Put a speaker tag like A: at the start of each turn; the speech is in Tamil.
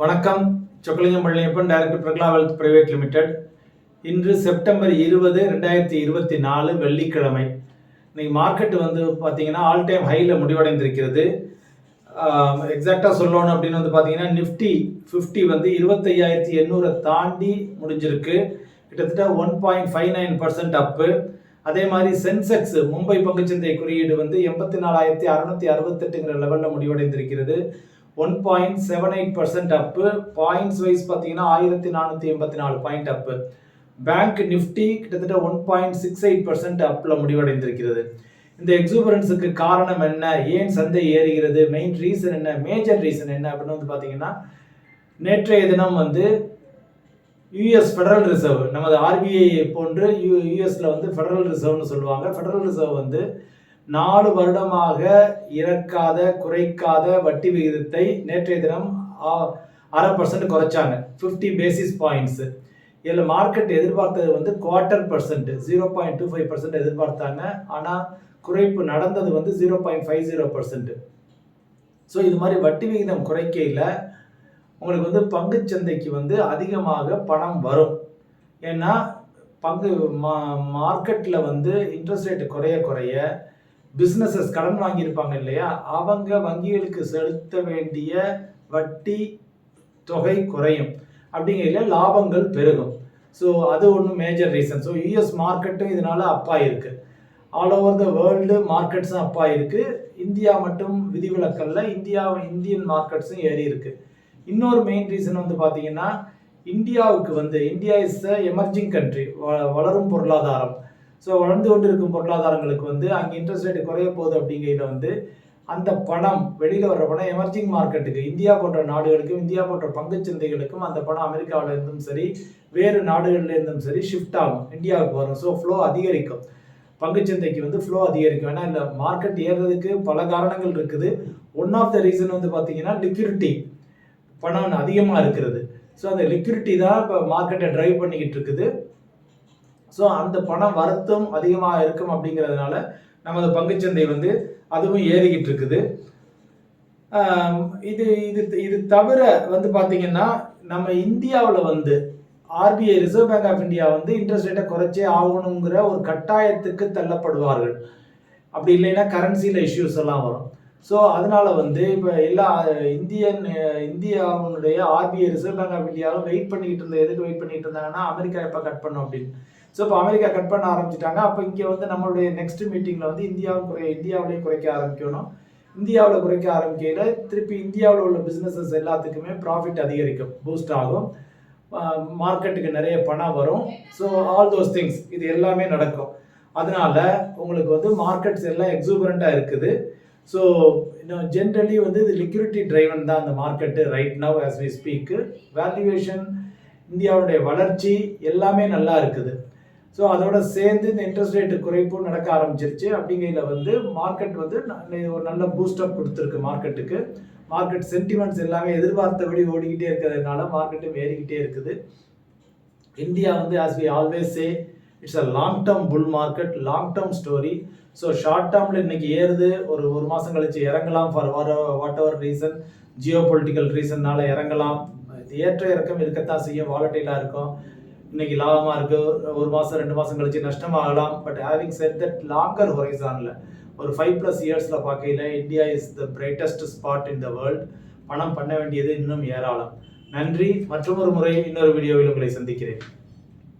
A: வணக்கம். Chockalingam Palaniappan director Prakala wealth private limited. இன்று செப்டம்பர் இருபது ரெண்டாயிரத்தி இருபத்தி நாலு வெள்ளிக்கிழமை. இன்னைக்கு மார்க்கெட் வந்து பார்த்தீங்கன்னா ஆல் டைம் ஹையில் முடிவடைந்திருக்கிறது. எக்ஸாக்டாக சொல்லணும் அப்படின்னு வந்து பார்த்தீங்கன்னா நிஃப்டி ஃபிஃப்டி வந்து இருபத்தையாயிரத்தி எண்ணூறை தாண்டி முடிஞ்சிருக்கு. கிட்டத்தட்ட one point five nine percent up அதே மாதிரி சென்செக்ஸ் மும்பை பங்குச்சந்தை குறியீடு வந்து எண்பத்தி நாலாயிரத்தி அறுநூத்தி அறுபத்தெட்டுங்கிற லெவலில் முடிவடைந்திருக்கிறது. One point seven eight percent up points wise பார்த்தீங்கன்னா ஆயிரத்தி நானூற்றி எண்பத்தி நாலு பாயிண்ட் அப்பு பேங்க் நிஃப்டி கிட்டத்தட்ட one point six eight percent அப்பில் முடிவடைந்திருக்கிறது. இந்த எக்ஸூபரன்ஸுக்கு காரணம் என்ன? ஏன் சந்தை ஏறுகிறது? மெயின் ரீசன் என்ன? மேஜர் ரீசன் என்ன? அப்படின்னு வந்து பார்த்தீங்கன்னா நேற்றைய தினம் வந்து யூஎஸ் ஃபெடரல் ரிசர்வ் நமது ஆர்பிஐ போன்று யூ யூஎஸில் வந்து ஃபெடரல் ரிசர்வ்னு சொல்லுவாங்க. ஃபெடரல் ரிசர்வ் வந்து நாலு வருடமாக இறக்காத குறைக்காத வட்டி விகிதத்தை நேற்றைய தினம் அரை பர்சன்ட் குறைச்சாங்க. ஃபிஃப்டி பேசிஸ் பாயிண்ட்ஸ் இதில் மார்க்கெட் எதிர்பார்த்தது வந்து quarter percent zero point two five percent எதிர்பார்த்தாங்க. ஆனால் குறைப்பு நடந்தது வந்து zero point five zero percent so இது மாதிரி வட்டி விகிதம் குறைக்கையில் உங்களுக்கு வந்து பங்குச்சந்தைக்கு வந்து அதிகமாக பணம் வரும். ஏன்னா பங்கு மா மார்க்கெட்டில் வந்து இன்ட்ரெஸ்ட் ரேட்டு குறைய குறைய பிஸ்னஸஸ் கடன் வாங்கியிருப்பாங்க இல்லையா? அவங்க வங்கிகளுக்கு செலுத்த வேண்டிய வட்டி தொகை குறையும். அப்படிங்கையில் லாபங்கள் பெருகும். ஸோ அது ஒன்று மேஜர் ரீசன் ஸோ யூஎஸ் மார்க்கெட்டும் இதனால் அப்பாயிருக்கு ஆல் ஓவர் த வேர்ல்டு மார்க்கெட்ஸும் அப்பாயிருக்கு இந்தியா மட்டும் விதிவிலக்கல்ல இந்தியா இந்தியன் மார்க்கெட்ஸும் ஏறி இருக்கு. இன்னொரு மெயின் ரீசன் வந்து பார்த்தீங்கன்னா இந்தியாவுக்கு வந்து India is the emerging country வளரும் பொருளாதாரம். ஸோ வளர்ந்து கொண்டு இருக்கும் பொருளாதாரங்களுக்கு வந்து அங்கே இன்ட்ரெஸ்ட் ரேட் குறைய போகுது அப்படிங்கிறத வந்து அந்த பணம் வெளியில் வர்ற பணம் எமர்ஜிங் மார்க்கெட்டுக்கு இந்தியா போன்ற நாடுகளுக்கும் இந்தியா போன்ற பங்குச்சந்தைகளுக்கும் அந்த பணம் அமெரிக்காவில் இருந்தும் சரி வேறு நாடுகளில் இருந்தும் சரி ஷிஃப்ட் ஆகும். இந்தியாவுக்கு வரும். ஸோ ஃப்ளோ அதிகரிக்கும். பங்குச்சந்தைக்கு வந்து ஃப்ளோ அதிகரிக்கும். ஏன்னா இந்த மார்க்கெட் ஏறுறதுக்கு பல காரணங்கள் இருக்குது. ஒன் ஆஃப் த ரீசன் வந்து பார்த்தீங்கன்னா லிக்யூரிட்டி பணம் அதிகமாக இருக்கிறது. ஸோ அந்த லிக்யூரிட்டி தான் இப்போ மார்க்கெட்டை ட்ரைவ் பண்ணிக்கிட்டு இருக்குது. ஸோ அந்த பணம் வருத்தம் அதிகமாக இருக்கும் அப்படிங்கிறதுனால நமது பங்குச்சந்தை வந்து அதுவும் ஏறிக்கிட்டு இருக்குது இது இது இது தவிர வந்து பார்த்தீங்கன்னா நம்ம இந்தியாவில் வந்து RBI reserve bank of India வந்து இன்ட்ரெஸ்ட் ரேட்டை குறைச்சே ஆகணுங்கிற ஒரு கட்டாயத்துக்கு தள்ளப்படுவார்கள். அப்படி இல்லைன்னா கரன்சியில் இஷ்யூஸ் எல்லாம் வரும். ஸோ அதனால வந்து இப்போ எல்லா இந்தியன் இந்தியாவுடைய ஆர்பிஐ ரிசர்வ் பேங்க் ஆஃப் இந்தியாவும் வெயிட் பண்ணிக்கிட்டு இருந்த எதுக்கு வெயிட் பண்ணிக்கிட்டு இருந்தாங்கன்னா அமெரிக்கா எப்போ கட் பண்ணும் அப்படின்னு. ஸோ இப்போ அமெரிக்கா கட் பண்ண ஆரம்பிச்சிட்டாங்க. அப்போ இங்கே வந்து நம்மளுடைய நெக்ஸ்ட் மீட்டிங்கில் வந்து இந்தியாவும் குறை இந்தியாவிலையும் குறைக்க ஆரம்பிக்கணும். இந்தியாவில் குறைக்க ஆரம்பிக்கையில் திருப்பி இந்தியாவில் உள்ள பிஸ்னஸஸ் எல்லாத்துக்குமே ப்ராஃபிட் அதிகரிக்கும் பூஸ்ட் ஆகும். மார்க்கெட்டுக்கு நிறைய பணம் வரும். ஸோ ஆல் தோஸ் திங்ஸ் இது எல்லாமே நடக்கும். அதனால உங்களுக்கு வந்து மார்க்கெட்ஸ் எல்லாம் எக்ஸூபரண்ட்டாக இருக்குது. ஸோ இன்னும் ஜென்ரலி வந்து இது லிக்யூரிட்டி டிரைவன் தான் அந்த market right now as we speak valuation இந்தியாவுடைய வளர்ச்சி எல்லாமே நல்லா இருக்குது. ஸோ அதோட சேர்ந்து இந்த இன்ட்ரெஸ்ட் ரேட்டு குறைப்பும் நடக்க ஆரம்பிச்சிருச்சு. அப்படிங்கையில் வந்து மார்க்கெட் வந்து ஒரு நல்ல பூஸ்டப் கொடுத்துருக்கு மார்க்கெட்டுக்கு மார்க்கெட் சென்டிமெண்ட்ஸ் எல்லாமே எதிர்பார்த்தபடி ஓடிக்கிட்டே இருக்கிறதுனால மார்க்கெட்டும் ஏறிக்கிட்டே இருக்குது. இந்தியா வந்து as we always say it's a long term bull market long term story so short டேர்மில் இன்னைக்கு ஏறுது. ஒரு ஒரு மாதம் கழிச்சு இறங்கலாம் for whatever reason geopolitical ரீசன்னால இறங்கலாம். ஏற்ற இறக்கம் இருக்கத்தான் செய்யும். வாலட்டைலாக இருக்கும். இன்னைக்கு லாபமாக இருக்குது ஒரு மாதம் ரெண்டு மாதம் கழிச்சு நஷ்டமாகலாம். But having set that longer ஹொரைசானில் ஒரு ஃபைவ் ப்ளஸ் இயர்ஸில் பார்க்கையில் India is the brightest spot in the world பணம் பண்ண வேண்டியது இன்னும் ஏராளம். நன்றி. மற்றொரு முறை இன்னொரு வீடியோவில் உங்களை சந்திக்கிறேன்.